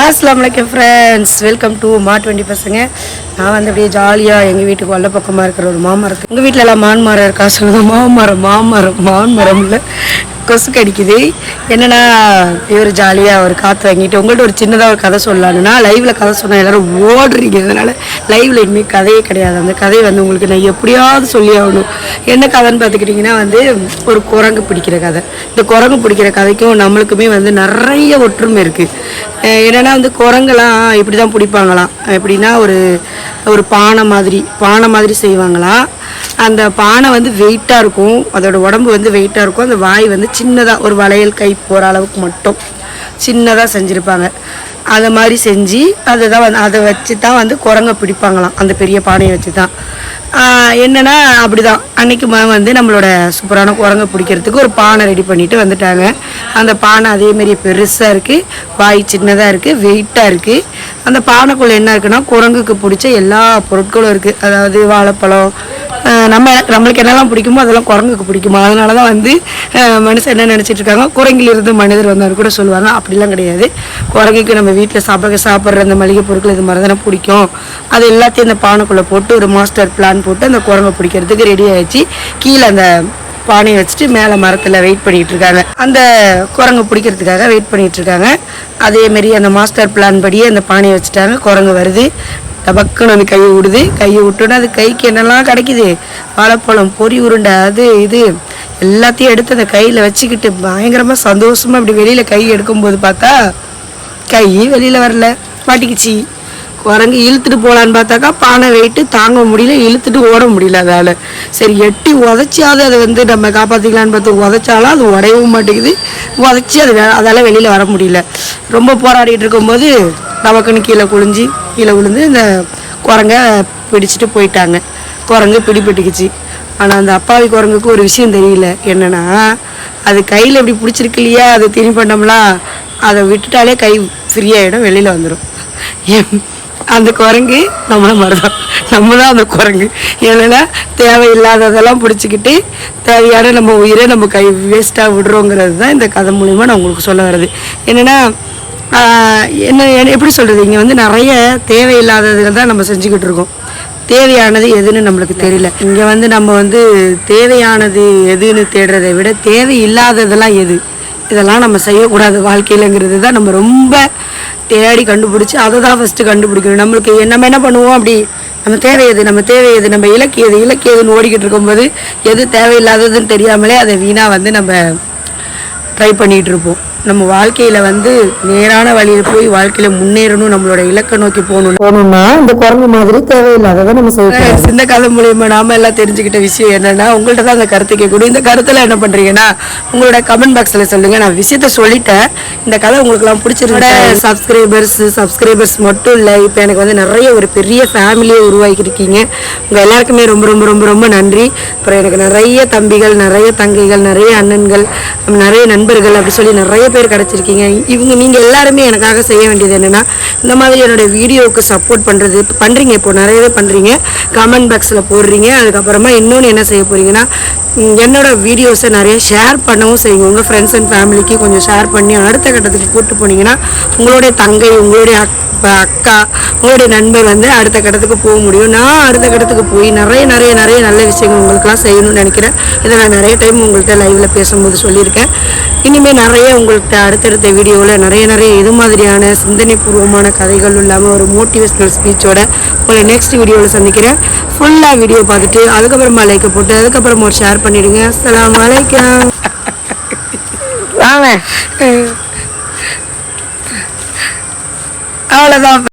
அஸ்லாம் வலைக்கம் friends welcome to மா டுவெண்ட்டி பசங்க. நான் வந்து அப்படியே ஜாலியாக எங்கள் வீட்டுக்கு வல்ல பக்கமாக இருக்கிற ஒரு மாமரம் எங்கள் வீட்டில் எல்லாம் மான் மரம் இருக்கா? சொல்லுது மாமரம் மாமரம் மான் மரம் இல்லை கொசு கடிக்குது. என்னன்னா இவர் ஜாலியாக ஒரு காற்று வாங்கிட்டு உங்கள்கிட்ட ஒரு சின்னதாக ஒரு கதை சொல்லலாம்னா லைவில் கதை சொன்னால் எல்லாரும் ஓடுறீங்க. அதனால் லைவில் இனிமேல் கதையே கிடையாது. அந்த கதையை வந்து உங்களுக்கு நான் எப்படியாவது சொல்லி ஆகணும். என்ன கதைன்னு பார்த்துக்கிட்டிங்கன்னா வந்து ஒரு குரங்கு பிடிக்கிற கதை. இந்த குரங்கு பிடிக்கிற கதைக்கும் நம்மளுக்குமே வந்து நிறைய ஒற்றுமை இருக்குது என்னன்னா வந்து குரங்கெல்லாம் இப்படி தான் பிடிப்பாங்களாம். எப்படின்னா ஒரு ஒரு பானை மாதிரி பானை மாதிரி செய்வாங்களாம். அந்த பானை வந்து வெயிட்டாக இருக்கும். அதோட உடம்பு வந்து வெயிட்டாக இருக்கும். அந்த வாய் வந்து சின்னதாக ஒரு வளையல் கை போகிற அளவுக்கு மட்டும் சின்னதாக செஞ்சுருப்பாங்க. அதை மாதிரி செஞ்சு அதை தான் வந்து அதை வச்சு தான் வந்து குரங்கை பிடிப்பாங்களாம். அந்த பெரிய பானையை வச்சு தான் என்னென்னா அப்படி தான் அன்றைக்கு மா வந்து நம்மளோட சூப்பரான குரங்கை பிடிக்கிறதுக்கு ஒரு பானை ரெடி பண்ணிட்டு வந்துட்டாங்க. அந்த பானை அதே பெருசாக இருக்குது வாய் சின்னதாக இருக்குது வெயிட்டாக இருக்குது அந்த பானைக்குள்ளே என்ன இருக்குன்னா குரங்குக்கு பிடிச்ச எல்லா பொருட்களும் இருக்குது அதாவது வாழைப்பழம் நம்ம நம்மளுக்கு என்னெல்லாம் பிடிக்குமோ அதெல்லாம் குரங்குக்கு பிடிக்குமா? அதனால தான் வந்து மனுஷன் என்ன நினச்சிட்டு இருக்காங்க? குரங்கிலிருந்து மனிதர் வந்தார் கூட சொல்லுவாங்க. அப்படிலாம் கிடையாது. குரங்குக்கு நம்ம வீட்டில் சாப்பிட சாப்பிட்ற அந்த மளிகை பொருட்கள் இது மாதிரி தானே பிடிக்கும். அது எல்லாத்தையும் இந்த பானைக்குள்ளே போட்டு ஒரு மாஸ்டர் பிளான் போட்டு அந்த குரங்கை பிடிக்கிறதுக்கு ரெடி ஆகிடுச்சு கீழே அந்த பானையை வச்சுட்டு மேலே மரத்தில் வெயிட் பண்ணிகிட்டு இருக்காங்க. அந்த குரங்கு பிடிக்கிறதுக்காக வெயிட் பண்ணிகிட்டு இருக்காங்க. அதே அந்த மாஸ்டர் பிளான் படியே அந்த பானையை வச்சுட்டாங்க. குரங்கு வருது. டபக்குன்னு அந்த கையை விடுது. கையை விட்டோன்னா அது கைக்கு என்னெல்லாம் கிடைக்குது? வாழைப்பழம் பொரி உருண்டை அது இது. எல்லாத்தையும் எடுத்து அந்த கையில் வச்சுக்கிட்டு பயங்கரமாக சந்தோஷமாக அப்படி வெளியில் கை எடுக்கும்போது பார்த்தா கை வெளியில் வரல. மாட்டிக்கிச்சு. குரங்கு இழுத்துட்டு போகலான்னு பார்த்தாக்கா பானை வெயிட்டு தாங்க முடியல இழுத்துட்டு ஓட முடியல அதால். சரி எட்டி உதச்சியாவது அதை வந்து நம்ம காப்பாற்றிக்கலான்னு பார்த்து உதச்சாலும் அது உடையவும் மாட்டேங்குது. உதச்சி அது வே- அதால் வெளியில் வர முடியல. ரொம்ப போராடிட்டு இருக்கும்போது நமக்குன்னு கீழே குளிஞ்சு கீழே விழுந்து இந்த குரங்க பிடிச்சிட்டு போயிட்டாங்க. குரங்கு பிடிபட்டுக்குச்சு. ஆனால் அந்த அப்பாவி குரங்குக்கு ஒரு விஷயம் தெரியல. என்னென்னா அது கையில் இப்படி பிடிச்சிருக்கு இல்லையா? அது திணி பண்ணோம்னா அதை விட்டுட்டாலே கை ஃப்ரீயாகிடும் வெளியில் வந்துடும் அந்த குரங்கு நம்மளை மாதிரி நம்ம தான் அந்த குரங்கு. ஏன்னா தேவையில்லாததெல்லாம் பிடிச்சிக்கிட்டு தேவையான நம்ம உயிரை நம்ம கை வேஸ்ட்டாக விடுறோங்கிறது தான் இந்த கதை மூலிமா நான் உங்களுக்கு சொல்ல வர்றது. என்னென்னா என்ன எப்படி சொல்கிறது இங்கே வந்து நிறைய தேவையில்லாததில் தான் நம்ம செஞ்சுக்கிட்டு இருக்கோம். தேவையானது எதுன்னு நம்மளுக்கு தெரியல. இங்கே வந்து நம்ம வந்து தேவையானது எதுன்னு தேடுறதை விட தேவையில்லாததெல்லாம் எது? இதெல்லாம் நம்ம செய்யக்கூடாது வாழ்க்கையிலங்கிறது தான் நம்ம ரொம்ப தேடி கண்டுபிடிச்சி அதை தான் ஃபஸ்ட்டு கண்டுபிடிக்கணும். நம்மளுக்கு என்ன- நம்ம என்ன பண்ணுவோம் அப்படி? நம்ம தேவை எது? நம்ம தேவை எது? நம்ம இலக்கு எது? இலக்கு எதுன்னு ஓடிக்கிட்டு இருக்கும்போது எது தேவையில்லாததுன்னு தெரியாமலே அதை வீணாக வந்து நம்ம ட்ரை பண்ணிகிட்டு இருப்போம். நம்ம வாழ்க்கையில் வந்து நேரான வழியில் போய் வாழ்க்கையில் முன்னேறணும் நம்மளோட இலக்கை நோக்கி போகணும் போகணும்னா இந்த குரங்கு மாதிரி தேவையில்லாததை நம்ம செய்யக்கூடாது இந்த கதை மூலியமா நாம எல்லாம் தெரிஞ்சுக்கிட்ட விஷயம் என்னன்னா உங்கள்ட்ட தான் அந்த கருத்து கேட்கணும். இந்த கருத்துல என்ன பண்றீங்கன்னா உங்களோட கமெண்ட் பாக்ஸ்ல சொல்லுங்க. நான் விஷயத்த சொல்லிட்டேன். இந்த கதை உங்களுக்கு எல்லாம் பிடிச்சிருந்தோட சப்ஸ்கிரைபர்ஸ் சப்ஸ்கிரைபர்ஸ் மட்டும் இல்ல இப்போ எனக்கு வந்து நிறைய ஒரு பெரிய ஃபேமிலியை உருவாக்கியிருக்கீங்க. உங்க எல்லாருக்குமே ரொம்ப ரொம்ப ரொம்ப ரொம்ப நன்றி. அப்புறம் எனக்கு நிறைய தம்பிகள் நிறைய தங்கைகள் நிறைய அண்ணன்கள் நிறைய நண்பர்கள் அப்படி சொல்லி நிறைய பேர் கிடச்சிருக்கீங்க? இவங்க நீங்கள் எல்லாருமே எனக்காக செய்ய வேண்டியது என்னென்னா இந்த மாதிரி என்னோட வீடியோவுக்கு சப்போர்ட் பண்ணுறது பண்ணுறீங்க இப்போ நிறையவே பண்ணுறீங்க கமெண்ட் பாக்ஸில் போடுறீங்க. அதுக்கப்புறமா இன்னொன்று என்ன செய்ய போகிறீங்கன்னா என்னோட வீடியோஸை நிறைய ஷேர் பண்ணவும் செய்யுங்க. உங்கள் ஃப்ரெண்ட்ஸ் அண்ட் ஃபேமிலிக்கு கொஞ்சம் ஷேர் பண்ணி அடுத்த கட்டத்துக்கு கூப்பிட்டு போனீங்கன்னா உங்களுடைய தங்கை உங்களுடைய அக்கா உங்களுடைய நண்பர் வந்து அடுத்த கட்டத்துக்கு போக முடியும். நான் அடுத்த கட்டத்துக்கு போய் நிறைய நிறைய நிறைய நல்ல விஷயங்கள் உங்களுக்குலாம் செய்யணும்னு நினைக்கிறேன். இதை நான் நிறைய டைம் உங்கள்கிட்ட லைவில் பேசும்போது சொல்லியிருக்கேன். இனிமேல் நிறைய உங்கள்கிட்ட அடுத்தடுத்த வீடியோவில் நிறைய நிறைய இது மாதிரியான சிந்தனைபூர்வமான கதைகள் இல்லாமல் ஒரு மோட்டிவேஷ்னல் ஸ்பீச்சோட உங்களை நெக்ஸ்ட் வீடியோவில் சந்திக்கிறேன். ஃபுல்லாக வீடியோ பார்த்துட்டு அதுக்கப்புறமா லைக்கை போட்டு அதுக்கப்புறமா ஒரு ஷேர் பண்ணிவிடுங்க அஸ்ஸலாமு அலைக்கும். வாங்க. அவ்வளோதான்